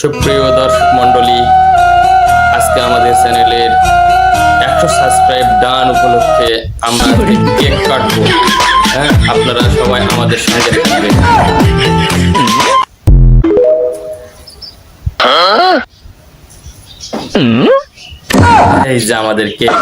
সুপ্রিয় দর্শক মন্ডলী আজকে আমাদের চ্যানেলের একশো সাবস্ক্রাইব ডান উপলক্ষে আমরা কেক কাটবো। হ্যাঁ আপনারা সবাই আমাদের সঙ্গে থাকবেন। এই যে আমাদের কেক।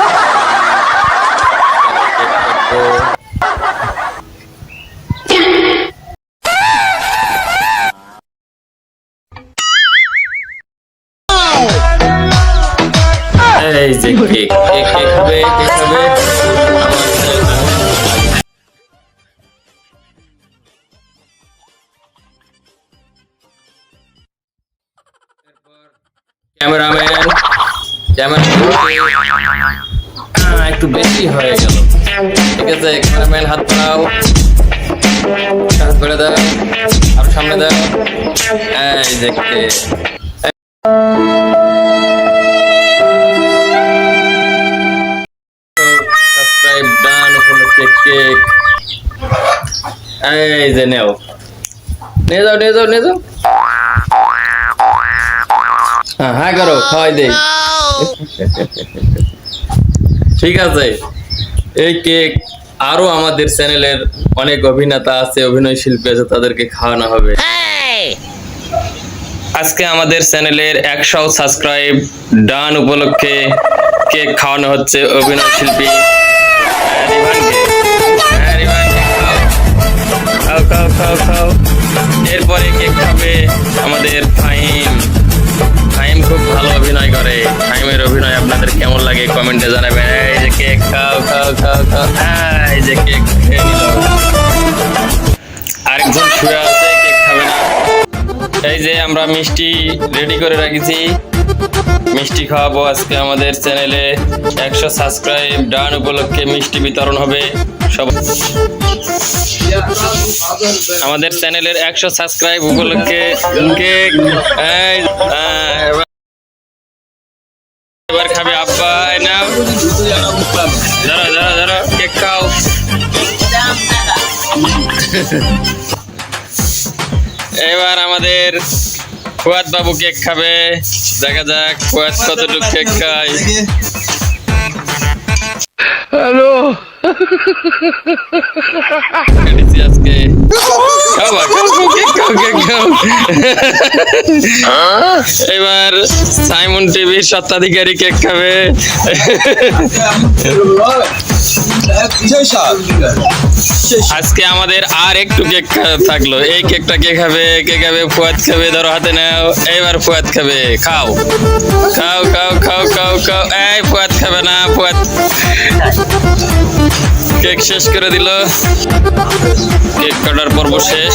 ক্যামেরাম্যান ক্যামেরা একটু বেশি হয়ে গেল। ঠিক আছে, ক্যামেরাম্যান, হাত বাড়াও। হাত বেড়ে দাও। আর সামনে দাও। এই যে কেক এই যে নেও। নিয়ে যাও নিয়ে যাও নিয়ে যাও। হ্যাঁ হ্যাঁ করো খাওয়াই দেই। ঠিক আছে। এই কেক আরও আমাদের চ্যানেলের অনেক অভিনেতা আছে অভিনয় শিল্পী আছে তাদেরকে খাওয়ানো হবে। আজকে আমাদের চ্যানেলের একশো সাবস্ক্রাইব ডান উপলক্ষে কেক খাওয়ানো হচ্ছে অভিনয় শিল্পী। এরপরে কেক খাবে আমাদের ফাইম ফাহিম খুব ভালো অভিনয় করে। ফাহিমের অভিনয় আপনাদের কেমন লাগে কমেন্টে জানাবেন। এই যে কেক খাও খাও খাও খাও। এই যে কেক খেয়ে নিল। আরেকজন শুয়ে আছে, কেক খাবে না। এই যে আমরা মিষ্টি রেডি করে রাখেছি। মিষ্টি খাওয়াবো আজকে আমাদের চ্যানেলে। একশো সাবস্ক্রাইব, ডান উপলক্ষে মিষ্টি বিতরণ হবে। সব আমাদের চ্যানেলের একশো সাবস্ক্রাইব উপলক্ষে কেক এবার- খাবে আব্বা নাও। ধরো ধরো ধরো কেক খাও। এবার আমাদের ফুয়াদ বাবু কেক খাবে। দেখা যাক ফুয়াদ কতটুকু কেক খায়। হ্যালো। আজকে। খাও বা, খাও, খাও, কেক খাও, কেক খাও। এবার সাইমন টিভির সত্ত্বাধিকারী কেক খাবে। আজকে আমাদের আর একটু কেক থাকল। এই কেকটা কে খাবে? কে খাবে? ফুয়াদ খাবে, ধরো হাতে নাও। এবার ফুয়াদ খাবে। খাও। খাও খাও খাও খাও খাও। এই, ফুয়াদ খাবে না, ফুয়াদ। কেক শেষ করে দিল। কেক কাটার পর্ব শেষ।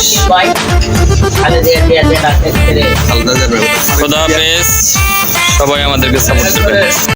খোদা হাফেজ। সবাই আমাদেরকে সাপোর্ট করবে